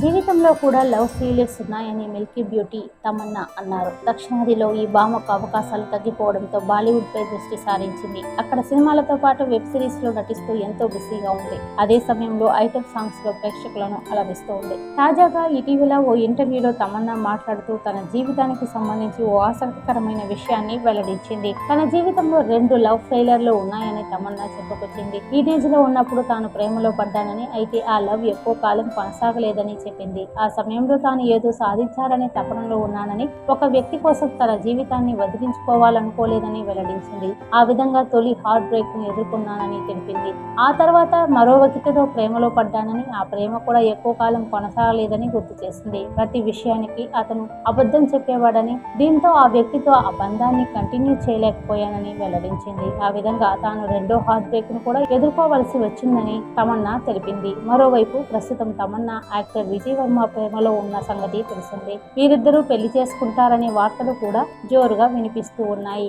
జీవితంలో కూడా లవ్ ఫీలియర్స్ ఉన్నాయని మిల్కీ బ్యూటీ తమన్నా అన్నారు. దక్షిణాదిలో ఈ భామకు అవకాశాలు తగ్గిపోవడంతో బాలీవుడ్ పై దృష్టి సారించింది. అక్కడ సినిమాలతో పాటు వెబ్ సిరీస్లో నటిస్తూ ఎంతో బిజీగా ఉంది. అదే సమయంలో ఐటమ్ సాంగ్స్లో ప్రేక్షకులను అలరిస్తూ ఉంది. తాజాగా ఇటీవల ఓ ఇంటర్వ్యూలో తమన్నా మాట్లాడుతూ తన జీవితానికి సంబంధించి ఓ ఆసక్తికరమైన విషయాన్ని వెల్లడించింది. తన జీవితంలో రెండు లవ్ ఫెయిలర్లు ఉన్నాయని తమన్నా చెప్పుకొచ్చింది. టీనేజ్లో ఉన్నప్పుడు తాను ప్రేమలో పడ్డానని అయితే ఆ లవ్ ఎక్కువ కాలం కొనసాగలేదని చెప్పింది. ఆ సమయంలో తాను ఏదో సాధించాలనే తపనలో ఉన్నానని ఒక వ్యక్తి కోసం తన జీవితాన్ని వదిలించుకోవాలనుకోలేదని వెల్లడించింది. ఆ విధంగా తొలి హార్ట్ బ్రేక్ను ఎదుర్కొన్నానని తెలిపింది. ఆ తర్వాత మరో వ్యక్తితో ప్రేమలో పడ్డానని ఆ ప్రేమ కూడా ఎక్కువ కాలం కొనసాగలేదని గుర్తు చేసింది. ప్రతి విషయానికి అతను అబద్ధం చెప్పేవాడని దీంతో ఆ వ్యక్తితో ఆ బంధాన్ని కంటిన్యూ చేయలేకపోయానని వెల్లడించింది. ఆ విధంగా తాను రెండో హార్ట్ బ్రేక్ను కూడా ఎదుర్కోవలసి వచ్చిందని తమన్నా తెలిపింది. మరోవైపు ప్రస్తుతం తమన్నా యాక్టర్ విజయవర్మ ప్రేమలో ఉన్న సంగతి తెలిసిందే. వీరిద్దరూ పెళ్ళి చేసుకుంటారనే వార్తలు కూడా జోరుగా వినిపిస్తూ ఉన్నాయి.